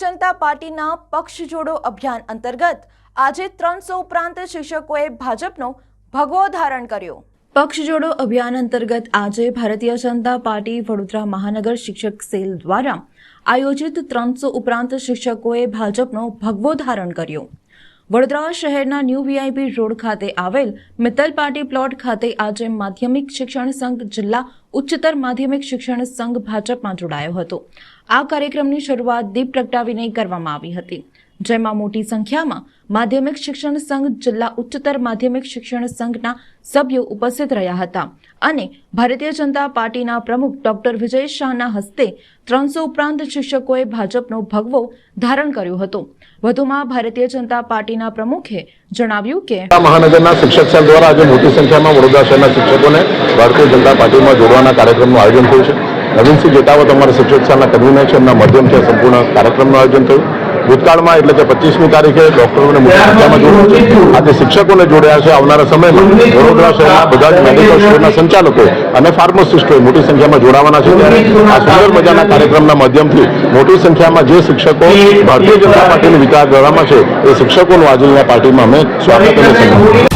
જનતા પાર્ટીના પક્ષ જોડો અભિયાન અંતર્ગત આજે ત્રણસો ઉપરાંત શિક્ષકોએ ભાજપનો ભગવો ધારણ કર્યો. પક્ષ જોડો અભિયાન અંતર્ગત આજે ભારતીય જનતા પાર્ટી વડોદરા મહાનગર શિક્ષક સેલ દ્વારા આયોજિત ત્રણસો ઉપરાંત શિક્ષકોએ ભાજપનો ભગવો ધારણ કર્યો. વડોદરા શહેરના ન્યૂ વીઆઈપી રોડ ખાતે આવેલ મિત્તલ પાર્ટી પ્લોટ ખાતે આજે માધ્યમિક શિક્ષણ સંઘ જિલ્લા ઉચ્ચતર માધ્યમિક શિક્ષણ સંઘ ભાજપમાં જોડાયો હતો. આ કાર્યક્રમની શરૂઆત દીપ પ્રગટાવીને કરવામાં આવી હતી. જેમાં મોટી સંખ્યામાં માધ્યમિક શિક્ષણ સંઘ, જિલ્લા ઉચ્ચતર માધ્યમિક શિક્ષણ સંઘના સભ્યો ઉપસ્થિત રહ્યા હતા અને ભારતીય જનતા પાર્ટીના પ્રમુખ ડોક્ટર વિજય શાહના હસ્તે ત્રણસો ઉપરાંત શિક્ષકોએ ભાજપનો ભગવો ધારણ કર્યો હતો. વધુમાં ભારતીય જનતા પાર્ટીના પ્રમુખે જણાવ્યું કે મહાનગરના શિક્ષક સંઘ દ્વારા આજે મોટી સંખ્યામાં વડોદરા શહેરના શિક્ષકોને ભારતીય જનતા પાર્ટીમાં જોડવાના કાર્યક્રમનું આયોજન થયું છે. નવીનસિંહ જેટાવત અમારા શિક્ષક સંઘના કન્વીનર છે, એમના માધ્યમથી સંપૂર્ણ કાર્યક્રમનું આયોજન થયું. ભૂતકાળમાં એટલે કે પચીસમી તારીખે ડોક્ટરોને મોટી સંખ્યામાં જોડ્યું છે આજે શિક્ષકોને જોડ્યા છે આવનારા સમયમાં. વડોદરા શહેરના બધા જ મેડિકલ સ્ટોરના સંચાલકો અને ફાર્માસિસ્ટોએ મોટી સંખ્યામાં જોડાવાના છે ત્યારે આ સુંદર મજાના કાર્યક્રમના માધ્યમથી મોટી સંખ્યામાં જે શિક્ષકો ભારતીય જનતા પાર્ટીની વિચારધારામાં છે એ શિક્ષકોનું આજે અહીંયા પાર્ટીમાં અમે સ્વાગત અને